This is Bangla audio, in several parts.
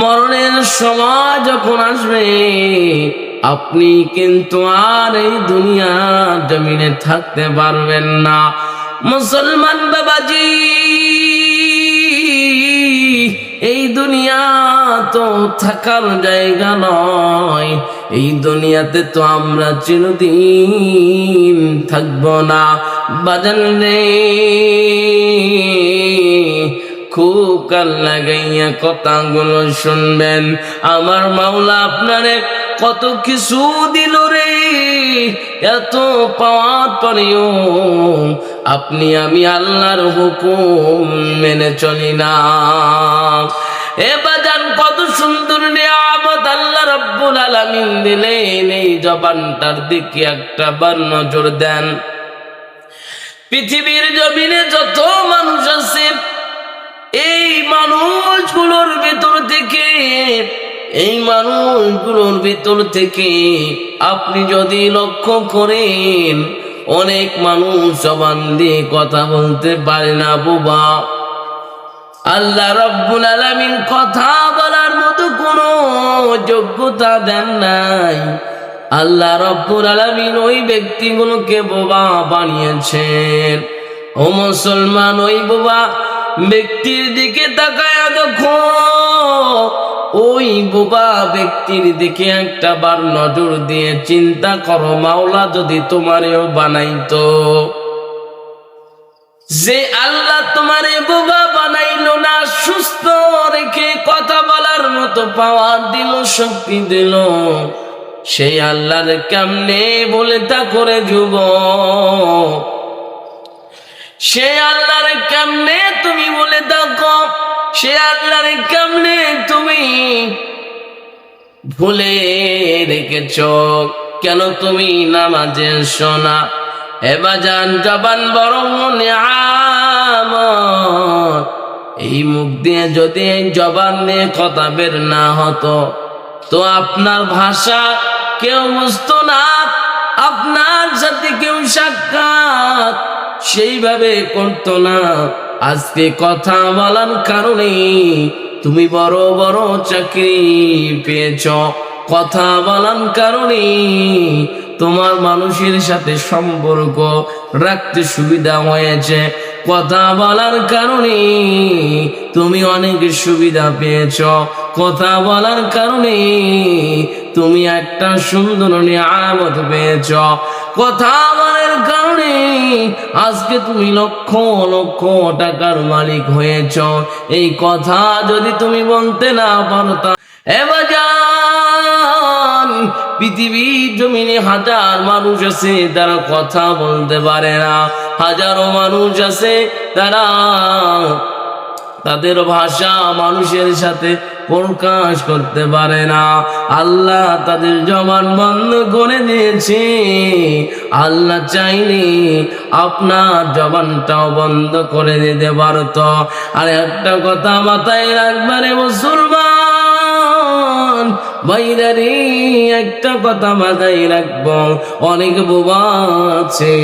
মরণের সময় যখন আসবে, আপনি কিন্তু আর এই দুনিয়ার জমিনে থাকতে পারবেন না। মুসলমান বাবাজি, এই দুনিয়া তো থাকার জায়গা নয়, এই দুনিয়াতে তো আমরা চিরদিন থাকব না। বাজান রে খুব কাল লাগাইয়া কথাগুলো শুনবেন। আমার মাওলা আপনারে কত কিছু দিল রে, এত পাওয়ার পরেও আপনি আমি আল্লাহর হুকুম মেনে চলি না। এ বাজান কত সুন্দর নিয়ামত আল্লাহ রব্বুল আলামিন দিলেন, এই জবানটার দিকে একটা বার নজর দেন। পৃথিবীর জমিনে যত মানুষ আছে এই মানুষগুলোর ভেতর থেকে, এই মানুষগুলোর ভেতর থেকে আপনি যদি লক্ষ্য করেন, অনেক মানুষ জবান দিয়ে কথা বলতে পারে না, বুবা। আল্লাহ রব্বুল আলামিন কথা বলার মতো কোনো যোগ্যতা দেন নাই। আল্লাহ রব্বুল আলামিন ওই ব্যক্তিগুলোকে বোবা বানিয়েছেন। ও মুসলমান, ওই বোবা ব্যক্তির দিকে তাকায় দেখো ওই বোবা ব্যক্তির দিকে একটা বার নজর দিয়ে চিন্তা করো, মাওলা যদি তোমারেও বানাইতো। যে আল্লাহ তোমারে বোবা বানাইলো না, সুস্থ রেখে কথা বলার মতো পাওয়ার দিল, শক্তি দিল। সেই আল্লাহর কেমনে বলে তা করে যুব সে আল্লাহর কেমনে তুমি বলে থাকো সে আল্লাহর কেমনে তুমি ভুলে রেখেছ। কেন তুমি নামাজে শোনা এবার যান জবান বড় মনে এই মুখ দিয়ে যদি এই জবান দিয়ে কথা বের না হতো, তো আপনার ভাষা কেউ বুঝতো না। আপনার সাথে কেউ সাক্ষাৎ, সেইভাবে করতো না। আজকে কথা বলার কারণে তুমি বড় বড় চাকরি পেয়েছ। কথা বলার কারণে তোমার মানুষের সাথে সম্পর্ক রাখতে সুবিধা হয়েছে। কথা বলার কারণে তুমি অনেক সুবিধা পেয়েছ। কথা বলার কারণে তুমি একটা সুন্দর নিয়ামত পেয়েছ। কথা বলার কারণে আজকে তুমি লক্ষ লক্ষ টাকার মালিক হয়েছ। এই কথা যদি তুমি বলতে না পারতা পৃথিবীর জমিনে হাজার মানুষ আছে, তারা কথা বলতে পারে না। হাজারো মানুষ আছে, তারা তাদের ভাষা মানুষের সাথে প্রকাশ করতে পারে না। আল্লাহ তাদের জবান বন্ধ করে দিয়েছে। আল্লাহ চাইলে আপনার জবানটাও বন্ধ করে দিতে পারত। আর একটা কথা মাথায় রাখবারে মুসলমান বাইরারে একটা কথা মাথায় রাখব। অনেক বোবা আছে।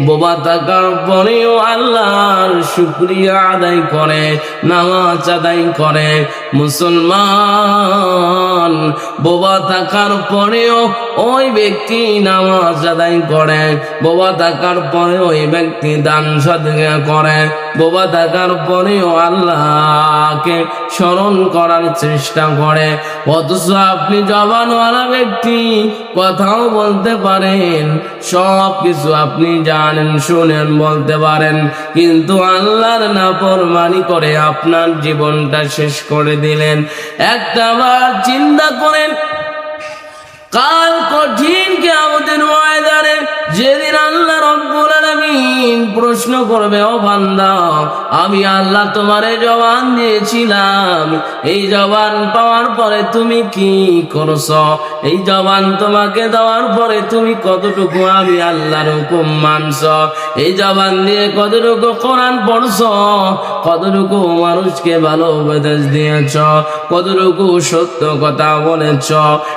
বোবা থাকার পরেও আল্লাহর শুক্রিয়া আদায় করে নামাজ আদায় করে মুসলমান বোবা থাকার পরেও ওই ব্যক্তি নামাজ আদায় করে, বোবা থাকার পরে ওই ব্যক্তি দান সদকা করে, বোবা থাকার পরেও আল্লাহকে স্মরণ করার চেষ্টা করে। অথচ আপনি জবানওয়ালা ব্যক্তি, কথাও বলতে পারেন, সব কিছু আপনি জানেন, শুনেন, বলতে পারেন। কিন্তু আল্লাহর নাফরমানি করে আপনার জীবনটা শেষ করে দিলেন। একটা বার চিন্তা করেন কাল কঠিন কে আমাদের ময়দানে যেদিন আল্লাহ রব্বুল আলামিন প্রশ্ন করবে, ও বান্দা, আমি আল্লাহ তোমারে জবান দিয়েছিলাম। এই জবান পাওয়ার পরে তুমি কি করছ? এই জবান তোমাকে দেওয়ার পরে তুমি কতটুকু আমি আল্লাহর হুকুম মানছ? এই জবান দিয়ে কতটুকু কোরআন পড়ছ? কতটুকু মানুষকে ভালো উপদেশ দিয়েছ? কতটুকু সত্য কথা বলেছ?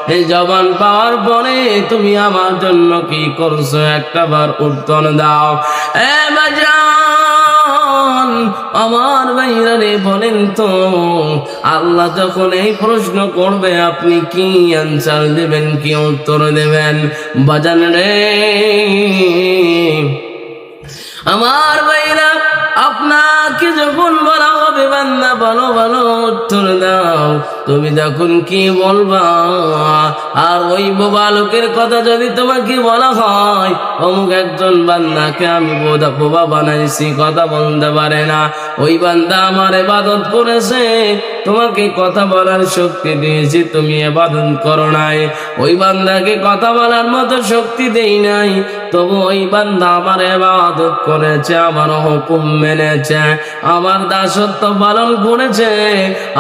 এই জবান পাওয়ার পরে তুমি আমার জন্য কি করছ? একটা বার উত্তর দাও। এ আমার বাইরে বলেন তো, আল্লাহ যখন এই প্রশ্ন করবে, আপনি কি অ্যান্সার দেবেন, কি উত্তর দেবেন? বাজান রে, আমার আপনাকে যখন বলা হবে, বান্দা ভালো ভালো উত্তর দাও। তুমি তখন কি বলবা? আর ওই বোবা লোকের কথা যদি তোমাকে বলা হয়, অমুক একজন বান্দাকে আমি বোধা বোবা বানাইছি, কথা বলতে পারে না। ওই বান্দা আমার এবাদত করেছে তোমাকে কথা বলার শক্তি দিয়েছি, তুমি এবাদত করো নাই। ওই বান্দাকে কথা বলার মতো শক্তি দেই নাই। তবু ওই বান্দা আমার এবাদত করেছে, আমার হুকুম মেনেছে, আমার দাসত্ব পালন করেছে,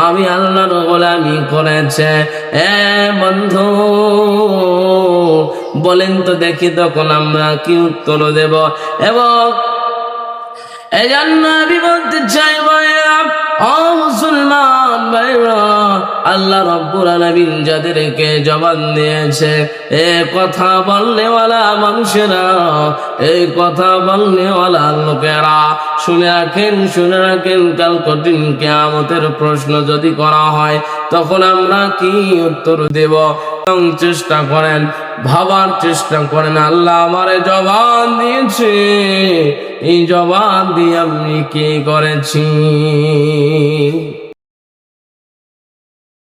আমি আল্লাহর গোলামি করেছে। এ বন্ধু, বলেন তো দেখি তখন আমরা কি উত্তর দেব। এবং এই জন্য আমি বলতে চাই ভাইরা ও আল্লাহ রব্বুল আলামিন যাদেরকে জবান দিয়েছে, এ কথা বলনেওয়ালা মানুষেরা এই কথা বলনেওয়ালা লোকেরা, শুনে রাখেন শুনে রাখেন কাল কঠিন কেয়ামতের প্রশ্ন যদি করা হয়, তখন আমরা কি উত্তর দেব? চেষ্টা করেন, ভাবার চেষ্টা করেন, আল্লাহ আমারে জবান দিয়েছে। এই জবান দিয়ে আমি কি করেছি?